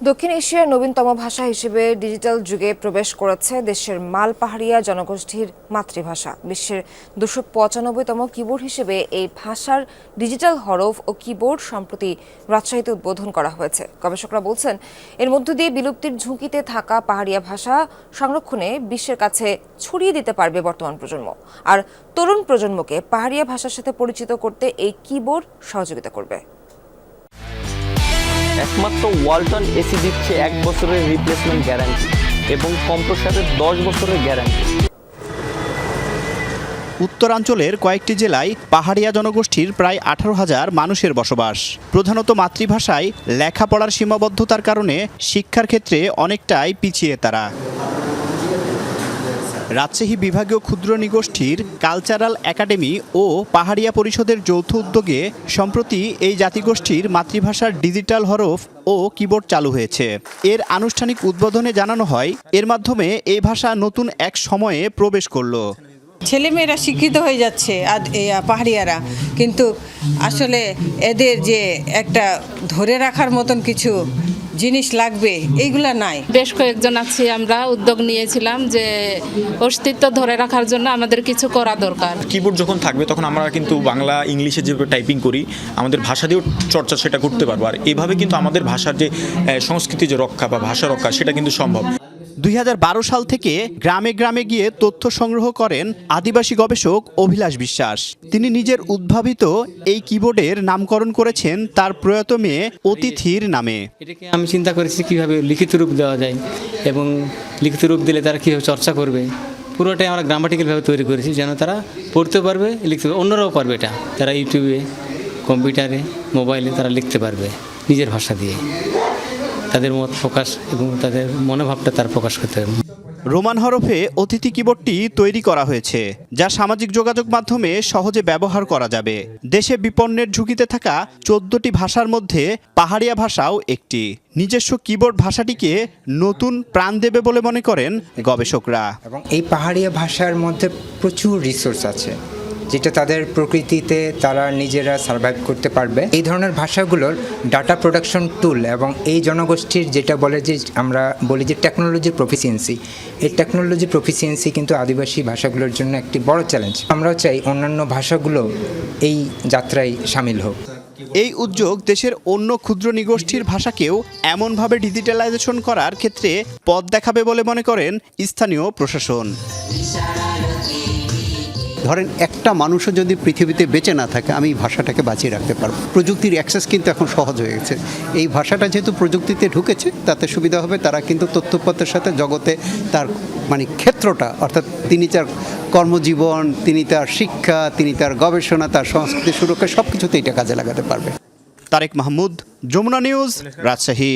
দক্ষিণ এশিয়ার নবীনতম ভাষা হিসেবে ডিজিটাল যুগে প্রবেশ করেছে দেশের মাল পাহাড়িয়া জনগোষ্ঠীর মাতৃভাষা। বিশ্বের দুশো পঁচানব্বইতম কিবোর্ড হিসেবে এই ভাষার ডিজিটাল হরফ ও কিবোর্ড সম্প্রতি রাজশাহীতে উদ্বোধন করা হয়েছে। গবেষকরা বলছেন, এর মধ্য দিয়ে বিলুপ্তির ঝুঁকিতে থাকা পাহাড়িয়া ভাষা সংরক্ষণে বিশ্বের কাছে ছড়িয়ে দিতে পারবে বর্তমান প্রজন্ম। আর তরুণ প্রজন্মকে পাহাড়িয়া ভাষার সাথে পরিচিত করতে এই কিবোর্ড সহযোগিতা করবে। একমাত্র ওয়ালটন এসি দিচ্ছে এক বছরের রিপ্লেসমেন্ট গ্যারান্টি এবং কম্প্রসারের দশ বছরের গ্যারান্টি উত্তরাঞ্চলের কয়েকটি জেলায় পাহাড়িয়া জনগোষ্ঠীর প্রায় আঠারো হাজার মানুষের বসবাস। প্রধানত মাতৃভাষায় লেখাপড়ার সীমাবদ্ধতার কারণে শিক্ষার ক্ষেত্রে অনেকটাই পিছিয়ে তারা। রাজশাহী বিভাগীয় ক্ষুদ্র নিগোষ্ঠীর কালচারাল একাডেমি ও পাহাড়িয়া পরিষদের যৌথ উদ্যোগে সম্প্রতি এই জাতিগোষ্ঠীর মাতৃভাষার ডিজিটাল হরফ ও কিবোর্ড চালু হয়েছে। এর আনুষ্ঠানিক উদ্বোধনে জানানো হয় এর মাধ্যমে এই ভাষা নতুন এক সময়ে প্রবেশ করল। ছেলেমেয়েরা শিক্ষিত হয়ে যাচ্ছে এ, পাহাড়িয়ারা। কিন্তু আসলে এদের যে একটা ধরে রাখার মতন কিছু জিনিস লাগবে এইগুলা নাই। বেশ কয়েকজন আছি আমরা উদ্যোগ নিয়েছিলাম যে অস্তিত্ব ধরে রাখার জন্য আমাদের কিছু করা দরকার। কিবোর্ড যখন থাকবে তখন আমরা কিন্তু বাংলা ইংলিশে যেভাবে টাইপিং করি আমাদের ভাষা দিয়েও চর্চা সেটা করতে পারব। আর এভাবে কিন্তু আমাদের ভাষার যে সংস্কৃতি যে রক্ষা বা ভাষা রক্ষা সেটা কিন্তু সম্ভব। দুই হাজার বারো সাল থেকে গ্রামে গ্রামে গিয়ে তথ্য সংগ্রহ করেন আদিবাসী গবেষক অভিলাষ বিশ্বাস। তিনি নিজের উদ্ভাবিত এই কিবোর্ডের নামকরণ করেছেন তার প্রয়াত মেয়ে অতিথির নামে। আমি চিন্তা করেছি কীভাবে লিখিত রূপ দেওয়া যায় এবং লিখিত রূপ দিলে তারা কীভাবে চর্চা করবে। পুরোটাই আমরা গ্রামাটিক্যালভাবে তৈরি করেছি যেন তারা পড়তে পারবে, লিখতে পারবে, অন্যরাও পারবে এটা। তারা ইউটিউবে, কম্পিউটারে, মোবাইলে তারা লিখতে পারবে নিজের ভাষা দিয়ে। তাদের মত প্রকাশ এবং তাদের মনোভাবটা তার প্রকাশ করতে পারবে রোমান হরফে অতিথি কিবোর্ডটি তৈরি করা হয়েছে যা সামাজিক যোগাযোগ মাধ্যমে সহজে ব্যবহার করা যাবে। দেশে বিপন্নের ঝুঁকিতে থাকা চোদ্দটি ভাষার মধ্যে পাহাড়িয়া ভাষাও একটি। নিজস্ব কিবোর্ড ভাষাটিকে নতুন প্রাণ দেবে বলে মনে করেন গবেষকরা। এবং এই পাহাড়িয়া ভাষার মধ্যে প্রচুর রিসোর্স আছে। যেটা তাদের প্রকৃতিতে তারা নিজেরা সার্ভাইভ করতে পারবে। এই ধরনের ভাষাগুলোর ডাটা প্রোডাকশন টুল এবং এই জনগোষ্ঠীর যেটা বলে যে আমরা বলি যে টেকনোলজির প্রফিসিয়েন্সি এই টেকনোলজি প্রফিসিয়েন্সি কিন্তু আদিবাসী ভাষাগুলোর জন্য একটি বড় চ্যালেঞ্জ আমরাও চাই অন্যান্য ভাষাগুলো এই যাত্রায় সামিল হোক। এই উদ্যোগ দেশের অন্য ক্ষুদ্র নিগোষ্ঠীর ভাষাকেও এমনভাবে ডিজিটালাইজেশন করার ক্ষেত্রে পথ দেখাবে বলে মনে করেন স্থানীয় প্রশাসন। ধরেন একটা মানুষও যদি পৃথিবীতে বেঁচে না থাকে, আমি ভাষাটাকে বাঁচিয়ে রাখতে পারব। প্রযুক্তির অ্যাক্সেস কিন্তু এখন সহজ হয়ে গেছে। এই ভাষাটা যেহেতু প্রযুক্তিতে ঢুকেছে, তাতে সুবিধা হবে, তারা কিন্তু তথ্যপত্রের সাথে জগতে তার মানে ক্ষেত্রটা, অর্থাৎ তিনি তার কর্মজীবন, তিনি তার শিক্ষা, তিনি তার গবেষণা, তার সংস্কৃতি সুরক্ষা সব কিছুতে এটা কাজে লাগাতে পারবে। তারেক মাহমুদ, যমুনা নিউজ, রাজশাহী।